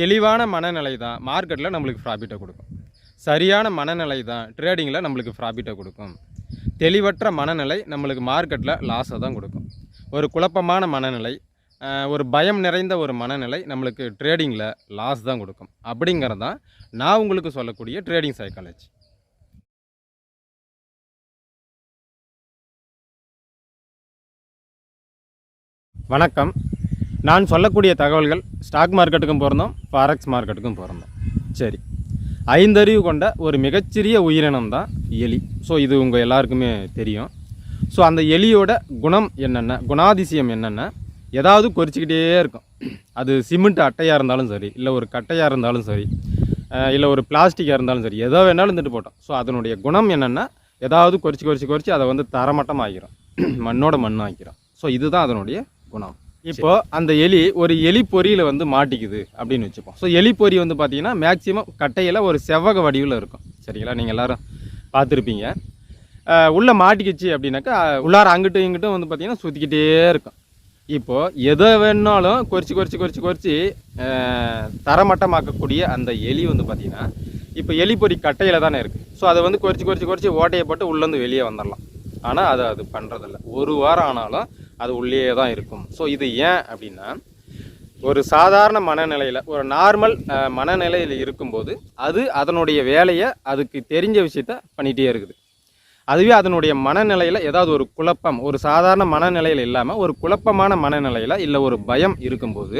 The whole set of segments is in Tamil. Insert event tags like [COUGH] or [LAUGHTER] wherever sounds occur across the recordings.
தெளிவான மனநிலை தான் மார்க்கெட்டில் நம்மளுக்கு ப்ராஃபிட்டை கொடுக்கும். சரியான மனநிலை தான் ட்ரேடிங்கில் நம்மளுக்கு ப்ராஃபிட்டை கொடுக்கும். தெளிவற்ற மனநிலை நம்மளுக்கு மார்க்கெட்டில் லாஸை தான் கொடுக்கும். ஒரு குழப்பமான மனநிலை ஒரு பயம் நிறைந்த ஒரு மனநிலை நம்மளுக்கு ட்ரேடிங்கில் லாஸ் தான் கொடுக்கும். அப்படிங்கிறது தான் நான் உங்களுக்கு சொல்லக்கூடிய ட்ரேடிங் சைக்காலஜி வணக்கம். நான் சொல்லக்கூடிய தகவல்கள் ஸ்டாக் மார்க்கெட்டுக்கும் பிறந்தோம் ஃபாரெக்ஸ் மார்க்கெட்டுக்கும் பிறந்தோம் சரி. ஐந்தறிவு கொண்ட ஒரு மிகச்சிறிய உயிரினம் தான் எலி. ஸோ இது உங்கள் எல்லாருக்குமே தெரியும். ஸோ அந்த எலியோட குணம் என்னென்ன? குணாதிசயம் என்னென்ன? ஏதாவது கொறிச்சிக்கிட்டே இருக்கும். அது சிமெண்ட் அட்டையாக இருந்தாலும் சரி இல்லை ஒரு கட்டையாக இருந்தாலும் சரி இல்லை ஒரு பிளாஸ்டிக்காக இருந்தாலும் சரி எதோ வேணாலும் இருந்துட்டு போட்டோம். ஸோ அதனுடைய குணம் என்னென்னா? ஏதாவது கொறிச்சு கொறிச்சு கொறிச்சு அதை வந்து தரமட்டம் ஆகிரும் [CLEARS THROAT] மண்ணோட மண் ஆக்கிரும் ஸோ இதுதான் அதனுடைய குணம். இப்போ அந்த எலி ஒரு எலி பொறியில் வந்து மாட்டிக்குது அப்படின்னு வச்சுப்போம். ஸோ எலி பொறி வந்து பார்த்தீங்கன்னா மேக்ஸிமம் கட்டையில் ஒரு செவ்வக வடிவில் இருக்கும். சரிங்களா? நீங்கள் எல்லாரும் பார்த்துருப்பீங்க. உள்ளே மாட்டிக்கிச்சு அப்படின்னாக்கா உள்ளார அங்கிட்டும் இங்கிட்டும் வந்து பார்த்தீங்கன்னா சுற்றிக்கிட்டே இருக்கும். இப்போது எதை வேணாலும் கொறிச்சு கொறிச்சு கொறிச்சு கொறிச்சு தரமட்டமாக்கக்கூடிய அந்த எலி வந்து பார்த்திங்கன்னா இப்போ எலி பொறி கட்டையில் தானே இருக்குது ஸோ அதை வந்து கொறிச்சு கொறிச்சு கொறிச்சு ஓட்டையை போட்டு உள்ளேருந்து வெளியே வந்துடலாம் ஆனால் அதை அது பண்ணுறதில்ல ஒரு வாரம் ஆனாலும் அது உள்ளே தான் இருக்கும். ஸோ இது ஏன் அப்படின்னா ஒரு சாதாரண மனநிலையில் ஒரு நார்மல் மனநிலையில் இருக்கும்போது அது அதனுடைய வேலையை அதுக்கு தெரிஞ்ச விஷயத்த பண்ணிகிட்டே இருக்குது. அதுவே அதனுடைய மனநிலையில் ஏதாவது ஒரு குழப்பம் ஒரு சாதாரண மனநிலையில் இல்லாமல் ஒரு குழப்பமான மனநிலையில் இல்லை ஒரு பயம் இருக்கும்போது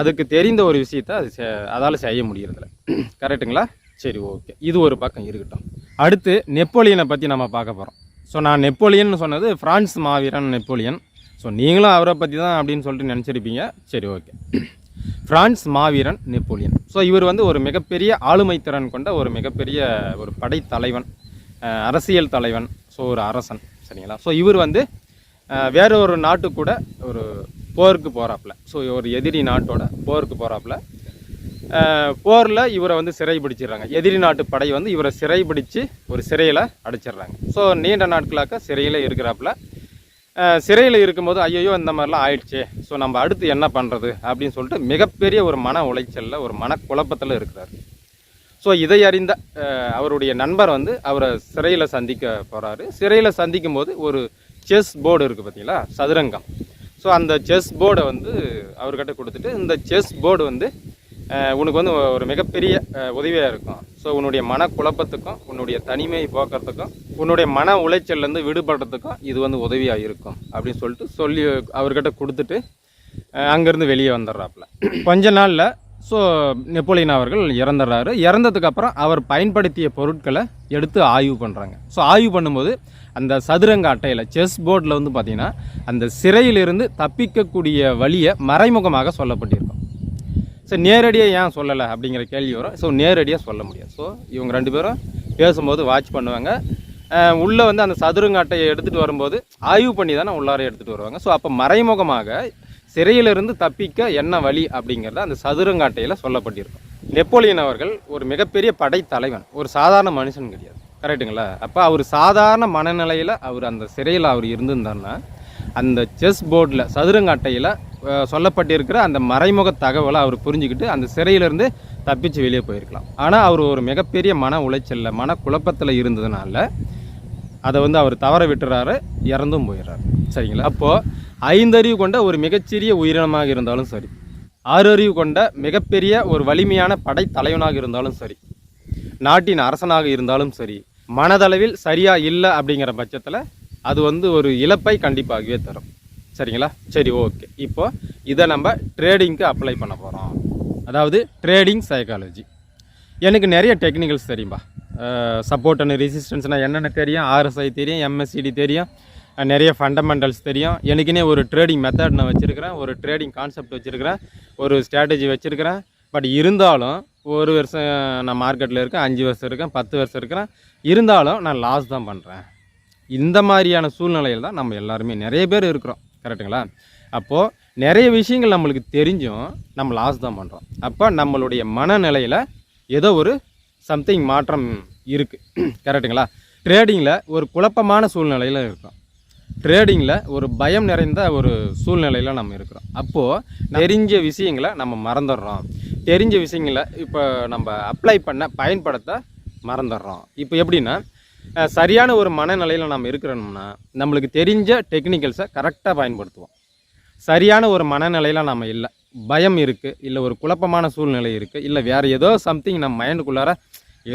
அதுக்கு தெரிந்த ஒரு விஷயத்த அது அதால் செய்ய முடியறதில்ல. [CLEARS THROAT] கரெக்டுங்களா சரி ஓகே இது ஒரு பக்கம் இருக்கட்டும். அடுத்து நெப்போலியனை பற்றி நம்ம பார்க்க போகிறோம் ஸோ நான் நெப்போலியன் சொன்னது ஃப்ரான்ஸ் மாவீரன் நெப்போலியன் ஸோ நீங்களும் அவரை பற்றி தான் அப்படின்னு சொல்லிட்டு நினச்சிருப்பீங்க. சரி ஓகே. [CLEARS THROAT] ஃப்ரான்ஸ் மாவீரன் நெப்போலியன் ஸோ இவர் வந்து ஒரு மிகப்பெரிய ஆளுமை திறன் கொண்ட ஒரு மிகப்பெரிய ஒரு படைத்தலைவன் அரசியல் தலைவன். ஸோ ஒரு அரசன். சரிங்களா? ஸோ இவர் வந்து வேற ஒரு நாட்டு கூட ஒரு போருக்கு போகிறாப்புல ஸோ ஒரு எதிரி நாட்டோட போருக்கு போகிறாப்புல போரில் இவரை வந்து சிறை பிடிச்சிடுறாங்க எதிரி நாட்டு படை வந்து இவரை சிறை பிடிச்சு ஒரு சிறையில் அடைச்சிடுறாங்க. ஸோ நீண்ட நாட்களாக்க சிறையில் இருக்கிறாப்புல. சிறையில் இருக்கும்போது ஐயோ இந்த மாதிரிலாம் ஆயிடுச்சு. ஸோ நம்ம அடுத்து என்ன பண்ணுறது அப்படின்னு சொல்லிட்டு மிகப்பெரிய ஒரு மன உளைச்சலில் ஒரு மன குழப்பத்தில் இருக்கிறார். ஸோ இதை அறிந்த அவருடைய நண்பர் வந்து அவரை சிறையில் சந்திக்க போகிறாரு சிறையில் சந்திக்கும் போது ஒரு செஸ் போர்டு இருக்குது பார்த்தீங்களா சதுரங்கம். ஸோ அந்த செஸ் போர்டை வந்து அவர்கிட்ட கொடுத்துட்டு இந்த செஸ் போர்டு வந்து உனக்கு வந்து ஒரு மிகப்பெரிய உதவியாக இருக்கும். ஸோ உன்னுடைய மன குழப்பத்துக்கும் உன்னுடைய தனிமை போக்குறதுக்கும் உன்னுடைய மன உளைச்சல்லேருந்து விடுபடுறதுக்கும் இது வந்து உதவியாக இருக்கும் அப்படின்னு சொல்லிட்டு சொல்லி அவர்கிட்ட கொடுத்துட்டு அங்கேருந்து வெளியே வந்துடுறாப்புல. கொஞ்ச நாளில் ஸோ நெப்போலியன் அவர்கள் இறந்துடுறாரு. இறந்ததுக்கப்புறம் அவர் பயன்படுத்திய பொருட்களை எடுத்து ஆய்வு பண்ணுறாங்க ஸோ ஆய்வு பண்ணும்போது அந்த சதுரங்க அட்டையில் செஸ் போர்டில் வந்து பார்த்திங்கன்னா அந்த சிறையிலிருந்து தப்பிக்கக்கூடிய வழியை மறைமுகமாக சொல்லப்பட்டிருக்கும் ஸோ நேரடியாக ஏன் சொல்லலை அப்படிங்கிற கேள்வி வரும். ஸோ நேரடியாக சொல்ல முடியாது. ஸோ இவங்க ரெண்டு பேரும் பேசும்போது வாட்ச் பண்ணுவாங்க. உள்ளே வந்து அந்த சதுரங்காட்டையை எடுத்துகிட்டு வரும்போது ஆய்வு பண்ணி தானே உள்ளார எடுத்துகிட்டு வருவாங்க. ஸோ அப்போ மறைமுகமாக சிறையிலிருந்து தப்பிக்க என்ன வழி அப்படிங்கிறத அந்த சதுரங்காட்டையில் சொல்லப்பட்டிருக்கும். நெப்போலியன் அவர்கள் ஒரு மிகப்பெரிய படைத்தலைவன். ஒரு சாதாரண மனுஷன் கிடையாது. கரெக்டுங்களா அப்போ அவர் சாதாரண மனநிலையில் அவர் அந்த சிறையில் அவர் இருந்திருந்தாருன்னா அந்த செஸ் போர்டில் சதுரங்க அட்டையில் சொல்லப்பட்டிருக்கிற அந்த மறைமுக தகவலை அவர் புரிஞ்சுக்கிட்டு அந்த சிறையிலேருந்து தப்பிச்சு வெளியே போயிருக்கலாம். ஆனால் அவர் ஒரு மிகப்பெரிய மன உளைச்சலில் மன குழப்பத்தில் இருந்ததுனால அதை வந்து அவர் தவற விட்டுறாரு இறந்தும் போயிடுறாரு. சரிங்களா? அப்போது ஐந்தறிவு கொண்ட ஒரு மிகச்சிறிய உயிரினமாக இருந்தாலும் சரி ஆறு அறிவு கொண்ட மிகப்பெரிய ஒரு வலிமையான படைத்தலைவனாக இருந்தாலும் சரி நாட்டின் அரசனாக இருந்தாலும் சரி மனதளவில் சரியாக இல்லை அப்படிங்கிற பட்சத்தில் அது வந்து ஒரு இழப்பை கண்டிப்பாகவே தரும். சரிங்களா? சரி ஓகே இப்போ இதை நம்ம ட்ரேடிங்க்கு அப்ளை பண்ண போகிறோம் அதாவது ட்ரேடிங் சைக்காலஜி எனக்கு நிறைய டெக்னிக்கல்ஸ் தெரியும்பா. சப்போர்ட் அண்ட் ரெசிஸ்டன்ஸ்னால் என்னென்ன தெரியும்? ஆர்எஸ்ஐ தெரியும் எம்எஸ்சிடி தெரியும் நிறைய ஃபண்டமெண்டல்ஸ் தெரியும். எனக்குன்னே ஒரு ட்ரேடிங் மெத்தட் நான் வச்சுருக்கிறேன் ஒரு ட்ரேடிங் கான்செப்ட் வச்சுருக்கிறேன் ஒரு ஸ்ட்ராட்டஜி வச்சுருக்கிறேன். பட் இருந்தாலும் ஒரு வருஷம் நான் மார்க்கெட்டில் இருக்கேன் அஞ்சு வருஷம் இருக்கேன் பத்து வருஷம் இருக்கிறேன் இருந்தாலும் நான் லாஸ் தான் பண்ணுறேன் இந்த மாதிரியான சூழ்நிலையில் தான் நம்ம எல்லாருமே நிறைய பேர் இருக்கிறோம். கரெக்டுங்களா? அப்போது நிறைய விஷயங்கள் நம்மளுக்கு தெரிஞ்சும் நம்ம லாஸ் தான் பண்ணுறோம் அப்போ நம்மளுடைய மனநிலையில் ஏதோ ஒரு சம்திங் மாற்றம் இருக்குது கரெக்டுங்களா? ட்ரேடிங்கில் ஒரு குழப்பமான சூழ்நிலையில் இருக்கும். ட்ரேடிங்கில் ஒரு பயம் நிறைந்த ஒரு சூழ்நிலையில் நம்ம இருக்கிறோம். அப்போது தெரிஞ்ச விஷயங்களை நம்ம மறந்துடுறோம். தெரிஞ்ச விஷயங்களை இப்போ நம்ம அப்ளை பண்ண பயன்படுத்த மறந்துடுறோம். இப்போ எப்படின்னா சரியான ஒரு மனநிலையில் நம்ம இருக்கிறோம்னா நம்மளுக்கு தெரிஞ்ச டெக்னிக்கல்ஸை கரெக்டாக பயன்படுத்துவோம். சரியான ஒரு மனநிலையில் நம்ம இல்லை. பயம் இருக்குது இல்லை ஒரு குழப்பமான சூழ்நிலை இருக்குது இல்லை வேறு ஏதோ சம்திங் நம்ம மைண்டுக்குள்ளார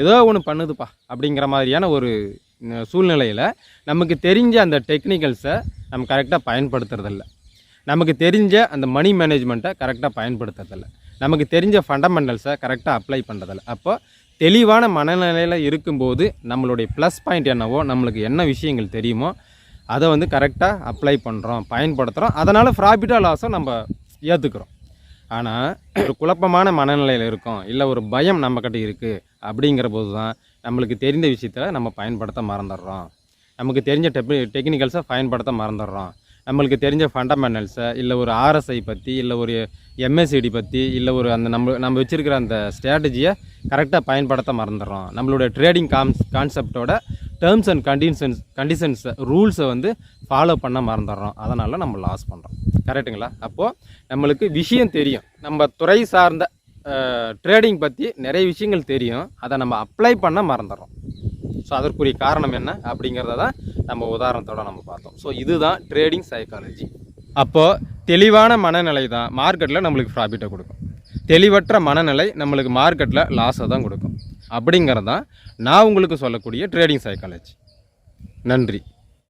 ஏதோ ஒன்று பண்ணுதுப்பா அப்படிங்கிற மாதிரியான ஒரு சூழ்நிலையில் நமக்கு தெரிஞ்ச அந்த டெக்னிக்கல்ஸை நம்ம கரெக்டாக பயன்படுத்துறதில்ல. நமக்கு தெரிஞ்ச அந்த மணி மேனேஜ்மெண்ட்டை கரெக்டாக பயன்படுத்துறதில்ல. நமக்கு தெரிஞ்ச ஃபண்டமெண்டல்ஸை கரெக்டாக அப்ளை பண்ணுறதில்ல அப்போ தெளிவான மனநிலையில் இருக்கும்போது நம்மளுடைய ப்ளஸ் பாயிண்ட் என்னவோ நம்மளுக்கு என்ன விஷயங்கள் தெரியுமோ அதை வந்து கரெக்டாக அப்ளை பண்ணுறோம் பயன்படுத்துகிறோம் அதனால் ப்ராஃபிட்டாக லாஸும் நம்ம ஏற்றுக்கிறோம் ஆனால் ஒரு குழப்பமான மனநிலையில் இருக்கோம் இல்லை ஒரு பயம் நம்மக்கிட்ட இருக்குது அப்படிங்கிற போது தான் நம்மளுக்கு தெரிந்த விஷயத்தில் நம்ம பயன்படுத்த மறந்துடுறோம். நமக்கு தெரிஞ்ச டெப் டெக்னிக்கல்ஸை பயன்படுத்த மறந்துடுறோம். நம்மளுக்கு தெரிஞ்ச ஃபண்டமெண்டல்ஸை இல்லை ஒரு ஆர்எஸ்ஐ பற்றி இல்லை ஒரு எம்எஸ்சிடி பற்றி இல்லை ஒரு அந்த நம்ம நம்ம வச்சுருக்கிற அந்த ஸ்ட்ராட்டஜியை கரெக்டாக பயன்படுத்த மறந்துடுறோம். நம்மளுடைய ட்ரேடிங் கான்ஸ் கான்செப்டோட டேர்ம்ஸ் அண்ட் கண்டிஷன்ஸ் கண்டிஷன்ஸ் ரூல்ஸை வந்து ஃபாலோ பண்ண மறந்துடுறோம். அதனால் நம்ம லாஸ் பண்ணுறோம் கரெக்டுங்களா அப்போது நம்மளுக்கு விஷயம் தெரியும். நம்ம துறை சார்ந்த ட்ரேடிங் பற்றி நிறைய விஷயங்கள் தெரியும். அதை நம்ம அப்ளை பண்ண மறந்துடுறோம். ஸோ அதற்குரிய காரணம் என்ன? அப்படிங்கிறத தான் நம்ம உதாரணத்தோட நம்ம பார்த்தோம். ஸோ இதுதான் ட்ரேடிங் சைக்காலஜி அப்போது தெளிவான மனநிலை தான் மார்க்கெட்டில் நம்மளுக்கு ப்ராஃபிட்டை கொடுக்கும். தெளிவற்ற மனநிலை நம்மளுக்கு மார்க்கெட்டில் லாஸை தான் கொடுக்கும். அப்படிங்கிறது தான் நான் உங்களுக்கு சொல்லக்கூடிய ட்ரேடிங் சைக்காலஜி நன்றி.